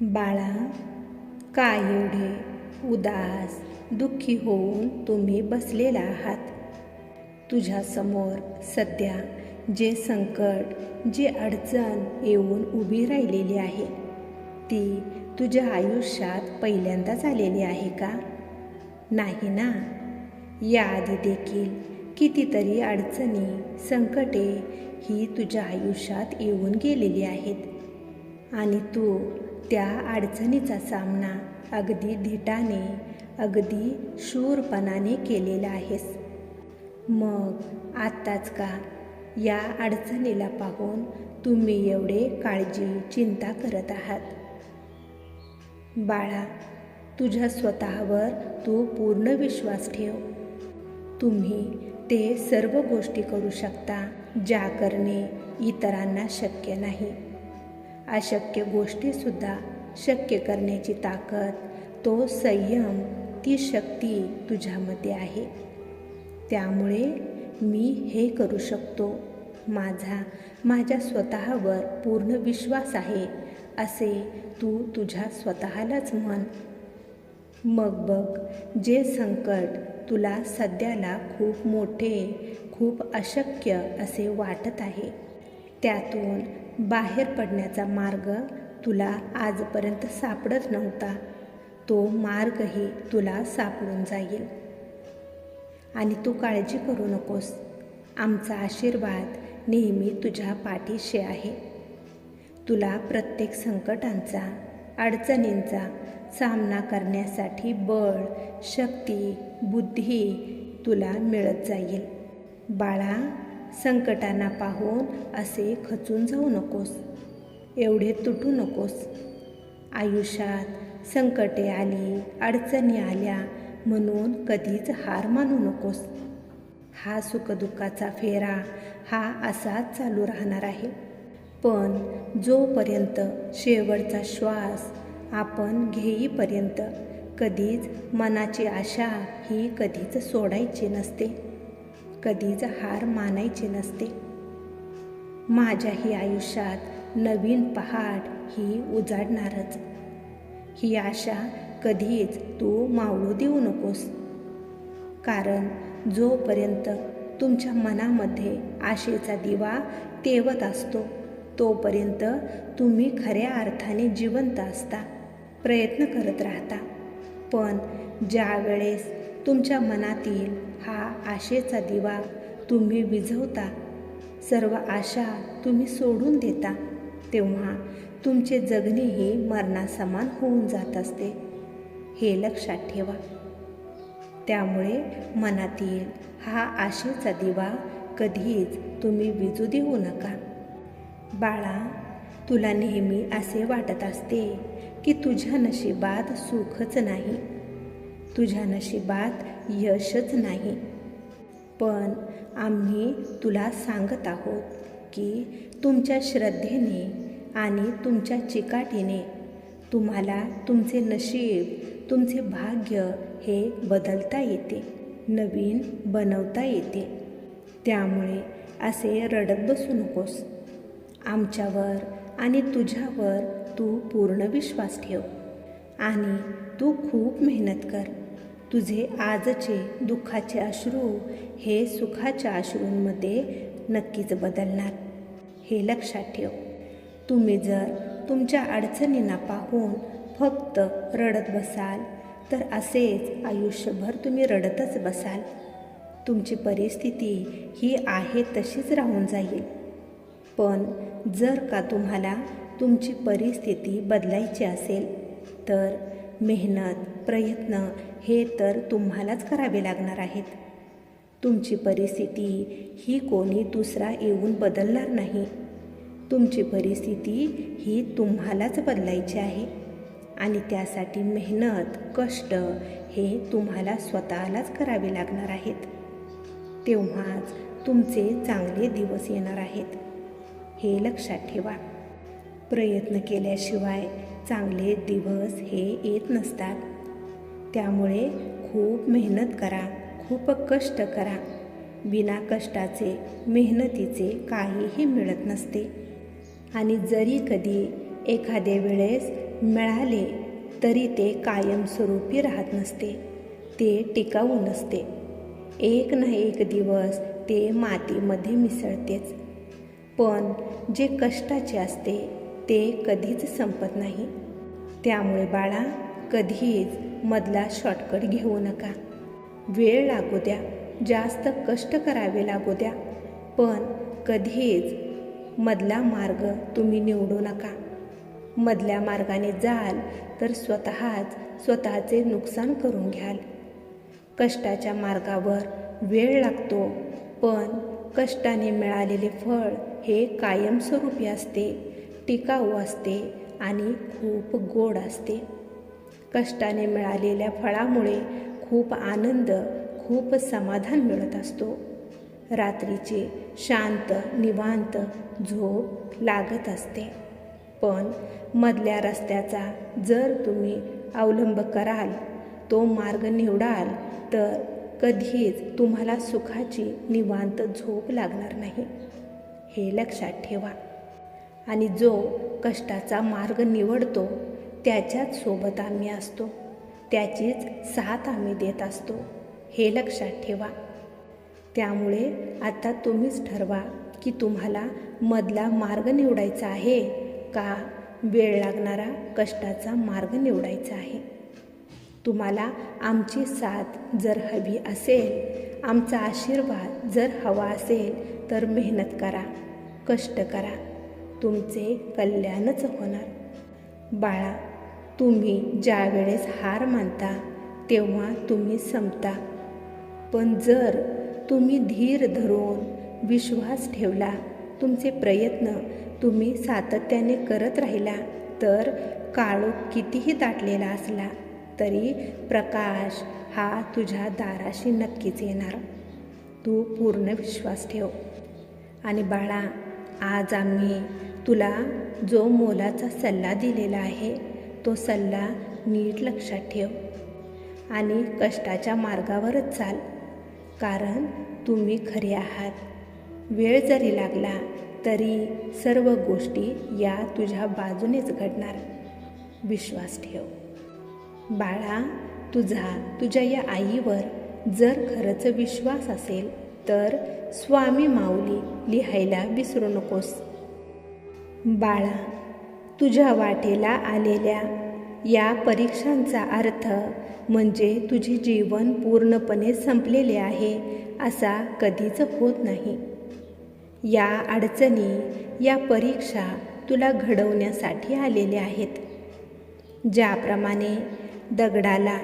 बाळा काय एवढे उदास दुःखी होऊन तुम्ही बसलेला आहात? तुझ्यासमोर सध्या जे संकट जे अडचण येऊन उभी राहिलेली आहे ती तुझ्या आयुष्यात पहिल्यांदाच आलेली आहे का? नाही ना? याआधी देखील कितीतरी अडचणी संकटे ही तुझ्या आयुष्यात येऊन गेलेली आहेत. आणि तू त्या अडचणीचा सामना अगदी धीटाने अगदी शूरपणाने केलेला आहेस. मग आत्ताच का? या अडचणीला पाहून तुम्ही एवढे काळजी चिंता करत आहात. बाळा तुझ्या स्वतःवर तू पूर्ण विश्वास ठेव. तुम्ही ते सर्व गोष्टी करू शकता ज्या करणे इतरांना शक्य नाही. अशक्य गोष्टीसुद्धा शक्य करण्याची ताकद तो संयम ती शक्ती तुझ्यामध्ये आहे. त्यामुळे मी हे करू शकतो. माझा माझ्या स्वतःवर पूर्ण विश्वास आहे असे तू तुझ्या स्वतःलाच म्हण. मग बघ जे संकट तुला सध्याला खूप मोठे खूप अशक्य असे वाटत आहे त्यातून बाहेर पडण्याचा मार्ग तुला आजपर्यंत सापडत नव्हता. तो मार्गही तुला सापडून जाईल. आणि तू काळजी करू नकोस. आमचा आशीर्वाद नेहमी तुझ्या पाठीशी आहे. तुला प्रत्येक संकटांचा अडचणींचा सामना करण्यासाठी बळ शक्ती बुद्धी तुला मिळत जाईल. बाळा संकटांना पाहून असे खचून जाऊ नकोस. एवढे तुटू नकोस. आयुष्यात संकटे आली अडचणी आल्या म्हणून कधीच हार मानू नकोस. हा सुखदुःखाचा फेरा हा असाच चालू राहणार आहे. पण जोपर्यंत शेवटचा श्वास आपण घेईपर्यंत कधीच मनाची आशा ही कधीच सोडायची नसते. कधीच हार मानायची नसते. माझ्याही आयुष्यात नवीन पहाट ही उजाडणारच. ही आशा कधीच तू मावळू देऊ नकोस. कारण जोपर्यंत तुमच्या मनामध्ये आशेचा दिवा तेवत असतो तोपर्यंत तुम्ही खऱ्या अर्थाने जिवंत असता प्रयत्न करत राहता. पण ज्या वेळेस तुमच्या मनातील हा आशेचा दिवा तुम्ही विझवता. सर्व आशा तुम्ही सोडून देता. तेव्हा तुमचे जगणेही मरणासमान होऊन जात असते. हे लक्षात ठेवा. त्यामुळे मनातील हा आशेचा दिवा कधीच तुम्ही विजू देऊ नका. बाळा तुला नेहमी असे वाटत असते की तुझ्या नशिबात सुखच नाही. तुझ्या नशिबात यशच नाही. पण आम्ही तुला सांगत आहोत की तुमच्या श्रद्धेने आणि तुमच्या चिकाटीने तुम्हाला तुमचे नशीब तुमचे भाग्य हे बदलता येते नवीन बनवता येते. त्यामुळे असे रडत बसू नकोस. आमच्यावर आणि तुझ्यावर तू पूर्ण विश्वास ठेव आणि तू खूप मेहनत कर. तुझे आजचे दुःखाचे अश्रू हे सुखाच्या अश्रूंमध्ये नक्कीच बदलणार. हे लक्षात ठेव. तुम्ही जर तुमच्या अडचणींना पाहून फक्त रडत बसाल तर असेच आयुष्यभर तुम्ही रडतच बसाल. तुमची परिस्थिती ही आहे तशीच राहून जाईल. पण जर का तुम्हाला तुमची परिस्थिती बदलायची असेल तर मेहनत प्रयत्न हे तर तुम्हालाच करावे लागणार आहेत. तुमची परिस्थिती ही कोणी दुसरा येऊन बदलणार नाही. तुमची परिस्थिती ही तुम्हालाच बदलायची आहे. आणि त्यासाठी मेहनत कष्ट हे तुम्हाला स्वतःलाच करावे लागणार आहेत. तेव्हाच तुमचे चांगले दिवस येणार आहेत. हे लक्षात ठेवा. प्रयत्न केल्याशिवाय चांगले दिवस हे येत नसतात. त्यामुळे खूप मेहनत करा खूप कष्ट करा. बिना कष्टाचे मेहनतीचे काहीही मिळत नसते. आणि जरी कधी एखाद्या वेळेस मिळाले तरी ते कायमस्वरूपी राहत नसते ते टिकाऊ नसते. एक ना एक दिवस ते मातीमध्ये मिसळतेच. पण जे कष्टाचे असते ते कधीच संपत नाही. त्यामुळे बाळा कधीच मधला शॉर्टकट घेऊ नका. वेळ लागू द्या जास्त कष्ट करावे लागू द्या पण कधीच मधला मार्ग तुम्ही निवडू नका. मधल्या मार्गाने जाल तर स्वतःच स्वतःचे नुकसान करून घ्याल. कष्टाच्या मार्गावर वेळ लागतो पण कष्टाने मिळालेले फळ हे कायमस्वरूपी असते. टिकाऊ असते आणि खूप गोड असते. कष्टाने मिळालेल्या फळामुळे खूप आनंद खूप समाधान मिळत असतो. रात्रीची शांत निवांत झोप लागत असते. पण मधल्या रस्त्याचा जर तुम्ही अवलंब कराल तो मार्ग निवडाल तर कधीच तुम्हाला सुखाची निवांत झोप लागणार नाही. हे लक्षात ठेवा. आणि जो कष्टाचा मार्ग निवडतो त्याच्याच सोबत आम्ही असतो. त्याचीच साथ आम्ही देत असतो. हे लक्षात ठेवा. त्यामुळे आता तुम्हीच ठरवा की तुम्हाला मधला मार्ग निवडायचा आहे का? वेळ लागणारा कष्टाचा मार्ग निवडायचा आहे. तुम्हाला आमची साथ जर हवी असेल आमचा आशीर्वाद जर हवा असेल तर मेहनत करा कष्ट करा. तुमचे कल्याणच होणार. बाळा तुम्ही ज्या वेळेस हार मानता तेव्हा तुम्ही संपता. पण जर तुम्ही धीर धरून विश्वास ठेवला तुमचे प्रयत्न तुम्ही सातत्याने करत राहिला तर काळो कितीही दाटलेला असला तरी प्रकाश हा तुझ्या दाराशी नक्कीच येणार. तू पूर्ण विश्वास ठेव. आणि बाळा आज आम्ही तुला जो मोलाचा सल्ला दिलेला आहे तो सल्ला नीट लक्षात ठेव आणि कष्टाच्या मार्गावरच चाल कारण तुम्ही खरे आहात. वेळ जरी लागला तरी सर्व गोष्टी या तुझ्या बाजूनेच घडणार. विश्वास ठेव. बाळा तुझा तुझ्या या आईवर जर खरंच विश्वास असेल तर स्वामी माऊली लिहायला विसरू नकोस. बाळा तुझ्या वाटेला आलेल्या या परीक्षांचा अर्थ म्हणजे तुझे जीवन पूर्णपणे संपलेले आहे असा कधीच होत नाही. या अडचणी या परीक्षा तुला घडवण्यासाठी आलेल्या आहेत. ज्याप्रमाणे दगडाला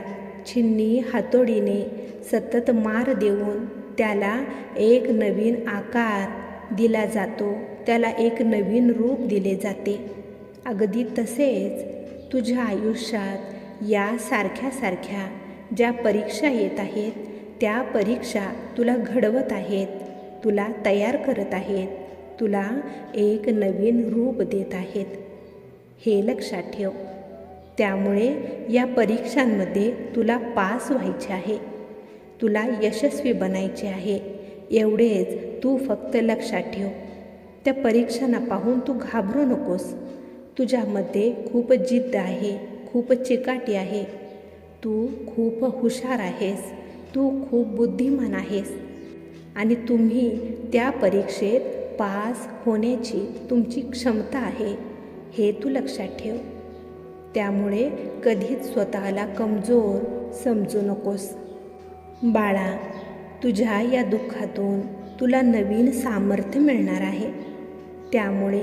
छिन्नी हातोडीने सतत मार देऊन त्याला एक नवीन आकार दिला जातो. त्याला एक नवीन रूप दिले जाते. अगदी तसेच तुझ्या आयुष्यात या सारख्या सारख्या ज्या परीक्षा येत आहेत त्या परीक्षा तुला घडवत आहेत तुला तयार करत आहेत तुला एक नवीन रूप देत आहेत. हे लक्षात ठेव. त्यामुळे या परीक्षांमध्ये तुला पास व्हायचे आहे. तुला यशस्वी बनायचे आहे. एवढेच तू फक्त लक्षात ठेव. त्या परीक्षांना पाहून तू घाबरू नकोस. तुझ्यामध्ये खूप जिद्द आहे खूप चिकाटी आहे. तू खूप हुशार आहेस. तू खूप बुद्धिमान आहेस. आणि तुम्ही त्या परीक्षेत पास होण्याची तुमची क्षमता आहे हे तू लक्षात ठेव. त्यामुळे कधीच स्वतःला कमजोर समजू नकोस. बाळा तुझ्या या दुःखातून तुला नवीन सामर्थ्य मिळणार आहे. त्यामुळे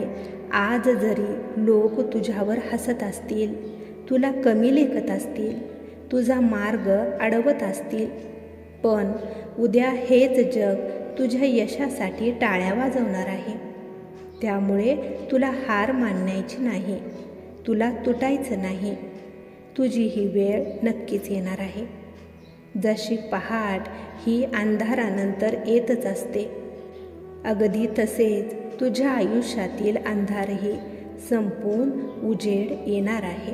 आज जरी लोक तुझ्यावर हसत असतील तुला कमी लेखत असतील तुझा मार्ग अडवत असतील पण उद्या हेच जग तुझ्या यशासाठी टाळ्या वाजवणार आहे. त्यामुळे तुला हार मानण्याची नाही तुला तुटायचं नाही. तुझी ही वेळ नक्कीच येणार आहे. जशी पहाट ही अंधारानंतर येतच असते. अगदी तसेच तुझ्या आयुष्यातील अंधारही संपून उजेड येणार आहे.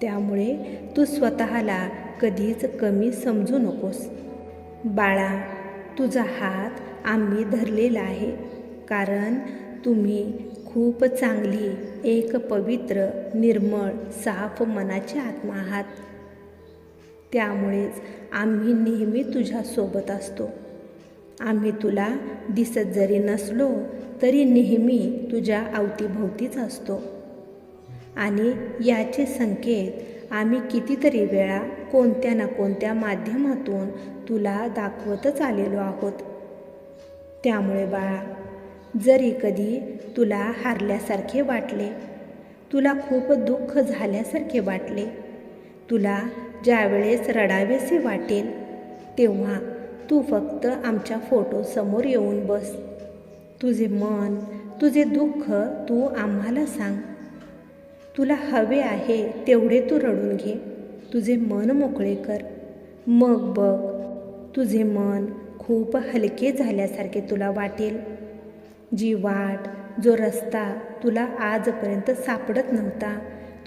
त्यामुळे तू स्वतःला कधीच कमी समजू नकोस. बाळा तुझा हात आम्ही धरलेला आहे. कारण तुम्ही खूप चांगली एक पवित्र निर्मळ साफ मनाचे आत्मा आहात. त्यामुळेच आम्ही नेहमी तुझ्यासोबत असतो. आम्ही तुला दिसत जरी नसलो तरी नेहमी तुझ्या अवतीभोवतीच असतो. आणि याचे संकेत आम्ही कितीतरी वेळा कोणत्या ना कोणत्या माध्यमातून तुला दाखवतच आलेलो आहोत. त्यामुळे बाळा जरी कधी तुला हारल्यासारखे वाटले तुला खूप दुःख झाल्यासारखे वाटले तुला ज्यावेळेस रडावेसे वाटेल तेव्हा तू फक्त आमच्या फोटोसमोर येऊन बस. तुझे मन तुझे दुःख तू आम्हाला सांग. तुला हवे आहे तेवढे तू रडून घे. तुझे मन मोकळे कर. मग बघ तुझे मन खूप हलके झाल्यासारखे तुला वाटेल. जी वाट जो रस्ता तुला आजपर्यंत सापडत नव्हता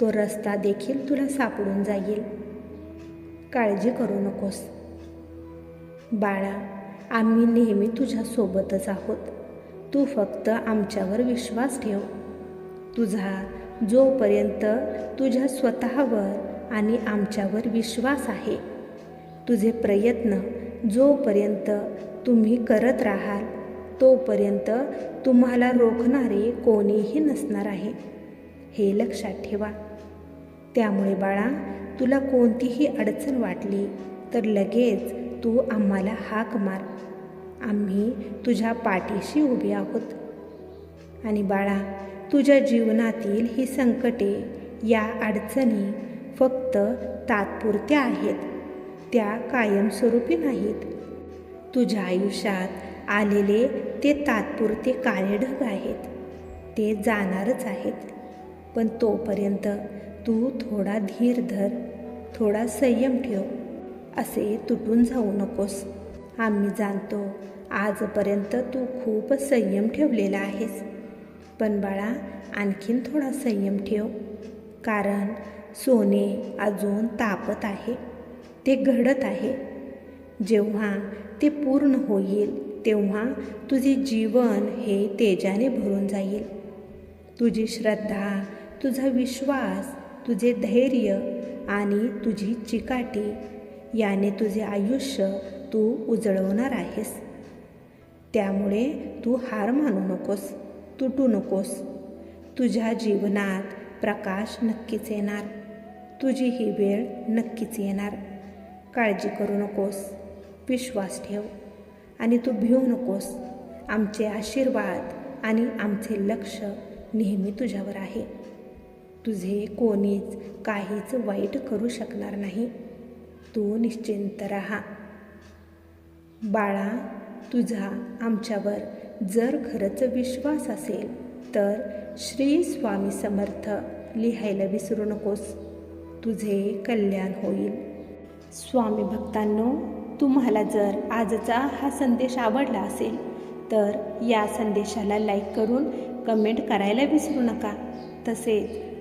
तो रस्ता देखील तुला सापडून जाईल. काळजी करू नकोस. बाळा आम्ही नेहमी तुझ्यासोबतच आहोत. तू फक्त आमच्यावर विश्वास ठेव. तुझा जोपर्यंत तुझ्या स्वतःवर आणि आमच्यावर विश्वास आहे तुझे प्रयत्न जोपर्यंत तुम्ही करत राहाल तोपर्यंत तुम्हाला रोखणारे कोणीही नसणार आहे. हे लक्षात ठेवा. त्यामुळे बाळा तुला कोणतीही अडचण वाटली तर लगेच तू आम्हाला हाक मार. आम्ही तुझ्या पाठीशी उभे आहोत. आणि बाळा तुझ्या जीवनातील ही संकटे या अडचणी फक्त तात्पुरत्या आहेत. त्या कायमस्वरूपी नाहीत. तुझ्या आयुष्यात आलेले ते तात्पुरते काळे ढग आहेत. ते जाणारच आहेत. पण तोपर्यंत तू थोडा धीर धर थोडा संयम ठेव असे तुटून जाऊ नकोस. आम्ही जाणतो आजपर्यंत तू खूप संयम ठेवलेला आहेस. पण बाळा आणखीन थोडा संयम ठेव कारण सोने अजून तापत आहे ते घडत आहे. जेव्हा ते पूर्ण होईल तेव्हा तुझे जीवन हे तेजाने भरून जाईल. तुझी श्रद्धा तुझा विश्वास तुझे धैर्य आणि तुझी चिकाटी याने तुझे आयुष्य तू उजळवणार आहेस. त्यामुळे तू हार मानू नकोस तुटू नकोस. तुझ्या जीवनात प्रकाश नक्कीच येणार. तुझी ही वेळ नक्कीच येणार. काळजी करू नकोस विश्वास ठेव आणि तू भिवू नकोस. आमचे आशीर्वाद आणि आमचे लक्ष नेहमी तुझ्यावर आहे. तुझे कोणीच काहीच वाईट करू शकणार नाही. तू निश्चिंत राहा. बाळा तुझा आमच्यावर जर खरंच विश्वास असेल तर श्री स्वामी समर्थ लिहायला विसरू नकोस. तुझे कल्याण होईल. स्वामी भक्तांनो तुम्हाला जर आजचा हा संदेश आवडला असेल तर या संदेशाला लाईक करून कमेंट करायला विसरू नका. तसेच